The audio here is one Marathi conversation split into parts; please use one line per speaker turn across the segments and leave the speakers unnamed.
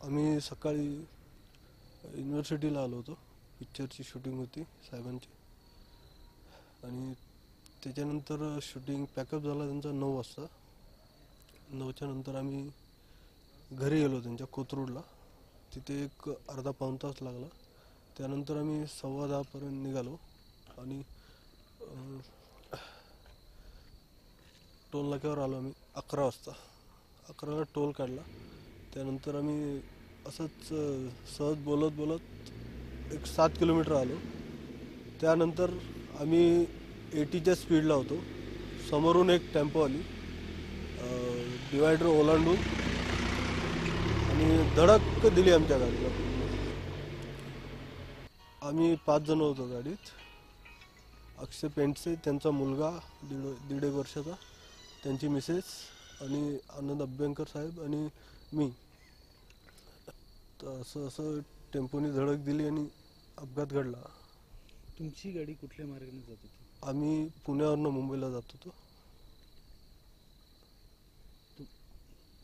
आम्ही सकाळी युनिव्हर्सिटीला आलो होतो पिक्चरची शूटिंग होती साहेबांची. आणि त्याच्यानंतर शूटिंग पॅकअप झाला त्यांचा नऊ वाजता. नऊच्या नंतर आम्ही घरी गेलो त्यांच्या कोथरूडला तिथे एक अर्धा पाऊण तास लागला. त्यानंतर आम्ही सव्वा दहापर्यंत निघालो आणि टोल नाक्यावर आलो आम्ही अकरा वाजता. अकराला टोल काढला. त्यानंतर आम्ही असंच सहज बोलत बोलत एक सात किलोमीटर आलो. त्यानंतर आम्ही एटीच्या स्पीडला होतो. समोरून एक टेम्पो आली. डिवायडर ओलांडून आणि धडक दिली आमच्या गाडीला. आम्ही पाच जण होतो गाडीत. अक्षय पेंटसे त्यांचा मुलगा दीड दीड एक वर्षाचा त्यांची मिसेस आणि आनंद अभ्यंकर साहेब आणि मी. असं असं टेम्पोनी धडक दिली आणि अपघात घडला.
तुमची गाडी कुठल्या मार्गाने जात होती?
आम्ही पुण्यावरनं मुंबईला जात होतो.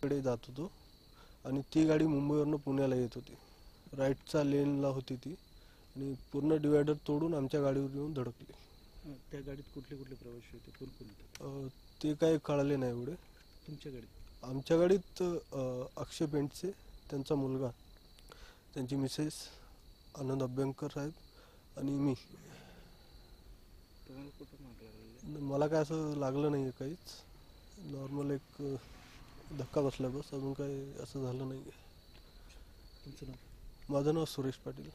कडे जात होतो आणि ती गाडी मुंबईवरनं पुण्याला येत होती. राईटच्या लेनला होती ती आणि पूर्ण डिवायडर तोडून आमच्या गाडीवर येऊन धडकली.
त्या गाडीत कुठले कुठले प्रवासी होते? कोण
ते काही कळाले नाही एवढे.
तुमच्या गाडीत?
आमच्या गाडीत अक्षय पेंटसे त्यांचा मुलगा. त्यांची मिसेस आनंद अभ्यंकर साहेब आणि मी.
तुम्हाला कुठं मार लागलेला
मला काय असं लागलं नाही आहे काहीच. नॉर्मल एक धक्का बसला बस. अजून काही असं झालं नाही आहे
तुमचं नाव?
माझं नाव सुरेश पाटील.